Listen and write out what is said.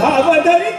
भावदरी